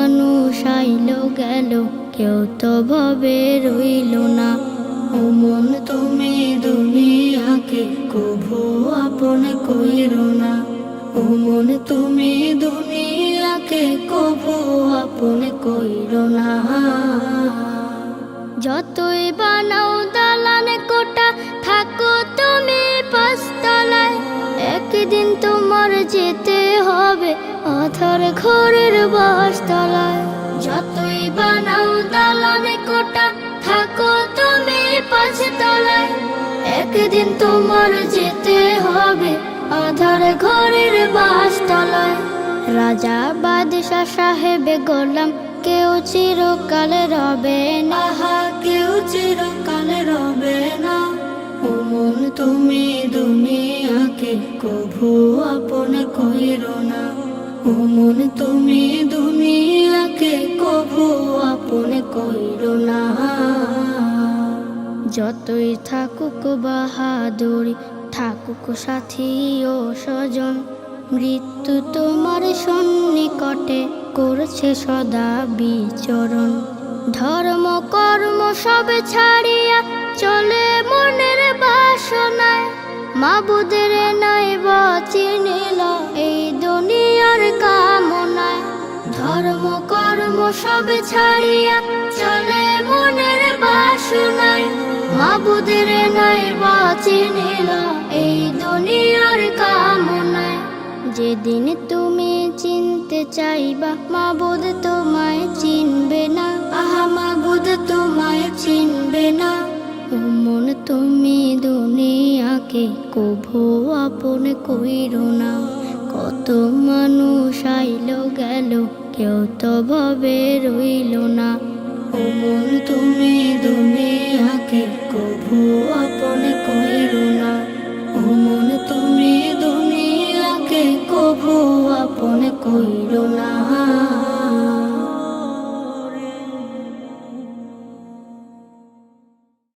আইল গেল, কেউ তো ভবে রইল না। ও মন তুমি দুনিয়াকে কভু আপন কইর না। ও মন তুমি দুনিয়াকে কভু আপন কইর না। যতই বানাও দালান কোটা, থাকো তুমি পাঁচতলায়। একদিন তোমার যেতে হবে অথর ঘরের বাসতলায় যতই বানাও দালান কোটা, থাকো তুমি পাঁচতলায়। একদিন তোমার যেতে হবে আধার ঘরের বাসতলায়। রাজা বাদশাহ সাহেবে গোলাম, কেউ চিরকালে রবে না। কেউ চিরকালে রবে না। ও মন তুমি দুনিয়াকে, কভু আপন কইরো না। ও তুমি দুনিয়াকে কভু আপন কইর না। যতই থাকুক বাহাদুরি, থাকুক সাথী ও স্বজন, মৃত্যু তোমার সন্নিকটে করছে সদা বিচরণ। ধর্ম, কর্ম সব ছাড়িয়া চলে মনের বাসনায়। মাবুদের নয় চিনিল এই কামনায় ধর্ম কর্ম সব ছাড়িয়া চলে মনের বাসনায়। মাবুদের নয় চিনিল এই দুনিয়ার কামনায়। যেদিন তুমি চিনতে চাইবা, মাবুদ তোমায় চিনবে না। আহা, মাবুদ তোমায় চিনবে না। মন, তুমি দুনিয়াকে কভু আপন কইর না। কত মানুষ আইল, গেল কেউ তো ভবে রইল না। কোমল তুমি দুনিয়াকে কভু আপন কইল না। অমন তুমি দুনিয়াকে কভু আপন কইল না।